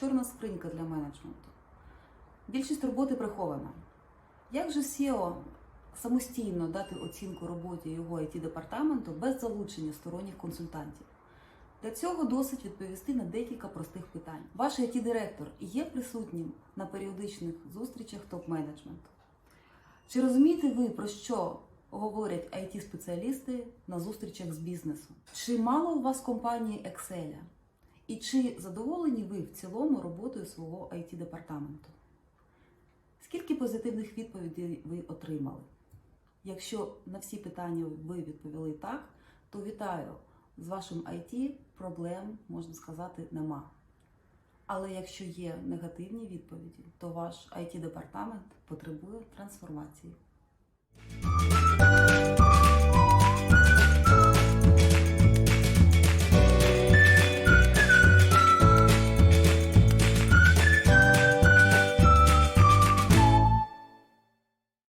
чорна скринька для менеджменту. Більшість роботи прихована. Як же SEO самостійно дати оцінку роботі його it департаменту без залучення сторонніх консультантів? Для цього досить відповісти на декілька простих питань. Ваш it директор є присутнім на періодичних зустрічах топ-менеджменту? Чи розумієте ви, про що говорять it спеціалісти на зустрічах з бізнесом? Чи мало у вас компанії Excel? І чи задоволені ви в цілому роботою свого it департаменту? Скільки позитивних відповідей ви отримали? Якщо на всі питання ви відповіли так, то вітаю! З вашим IT проблем, можна сказати, нема. Але якщо є негативні відповіді, то ваш IT департамент потребує трансформації.